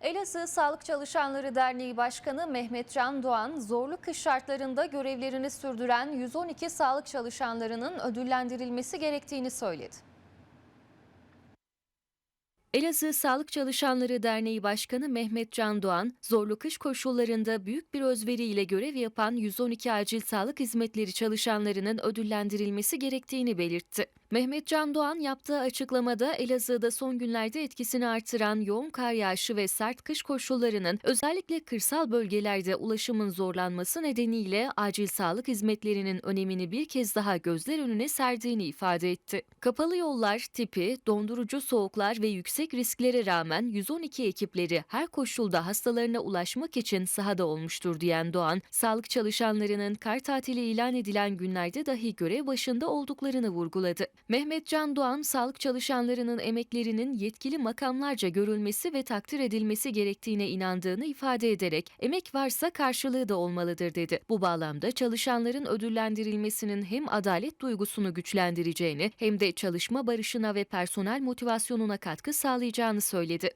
Elazığ Sağlık Çalışanları Derneği Başkanı Mehmet Can Doğan, zorlu kış şartlarında görevlerini sürdüren 112 sağlık çalışanlarının ödüllendirilmesi gerektiğini söyledi. Elazığ Sağlık Çalışanları Derneği Başkanı Mehmet Can Doğan, zorlu kış koşullarında büyük bir özveriyle görev yapan 112 acil sağlık hizmetleri çalışanlarının ödüllendirilmesi gerektiğini belirtti. Mehmet Can Doğan yaptığı açıklamada Elazığ'da son günlerde etkisini artıran yoğun kar yağışı ve sert kış koşullarının özellikle kırsal bölgelerde ulaşımın zorlanması nedeniyle acil sağlık hizmetlerinin önemini bir kez daha gözler önüne serdiğini ifade etti. Kapalı yollar, tipi, dondurucu soğuklar ve yüksek risklere rağmen 112 ekipleri her koşulda hastalarına ulaşmak için sahada olmuştur diyen Doğan, sağlık çalışanlarının kar tatili ilan edilen günlerde dahi görev başında olduklarını vurguladı. Mehmet Can Doğan, sağlık çalışanlarının emeklerinin yetkili makamlarca görülmesi ve takdir edilmesi gerektiğine inandığını ifade ederek, emek varsa karşılığı da olmalıdır dedi. Bu bağlamda çalışanların ödüllendirilmesinin hem adalet duygusunu güçlendireceğini hem de çalışma barışına ve personel motivasyonuna katkı sağlayacağını söyledi.